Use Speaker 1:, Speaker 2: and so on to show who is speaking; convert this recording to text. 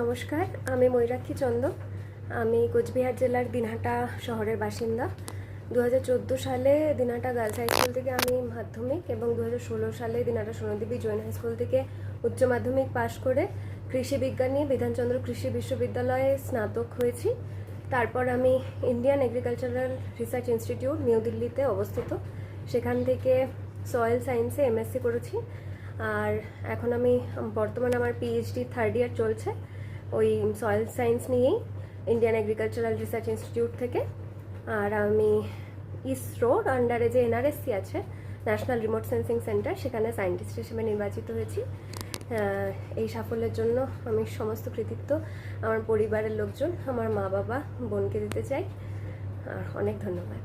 Speaker 1: নমস্কার, আমি ময়ূরাক্ষী চন্দ। আমি কোচবিহার জেলার দিনহাটা শহরের বাসিন্দা। দু হাজার চোদ্দ সালে দিনহাটা গার্লস হাই স্কুল থেকে আমি মাধ্যমিক এবং দু হাজার ষোলো সালে দিনহাটা সোনাদেবী জৈন হাই স্কুল থেকে উচ্চ মাধ্যমিক পাশ করে কৃষি বিজ্ঞান নিয়ে বিধানচন্দ্র কৃষি বিশ্ববিদ্যালয়ে স্নাতক হয়েছি। তারপর আমি Indian agricultural research institute, new দিল্লিতে অবস্থিত। সেখান থেকে সয়েল সায়েন্সে এমএসসি করেছি। আর এখন আমি বর্তমানে আমার পিএইচডি থার্ড ইয়ার চলছে। ওই সয়েল সায়েন্স নিয়েই ইন্ডিয়ান এগ্রিকালচারাল রিসার্চ ইনস্টিটিউট থেকে। আর আমি ইসরোর আন্ডারে যে এনআরএসসি আছে ন্যাশনাল রিমোট সেন্সিং সেন্টার সেখানে সায়েন্টিস্ট হিসেবে নির্বাচিত হয়েছি। এই সাফল্যের জন্য আমি সমস্ত কৃতিত্ব আমার পরিবারের লোকজন, আমার মা বাবা বোনকে দিতে চাই। আর অনেক ধন্যবাদ।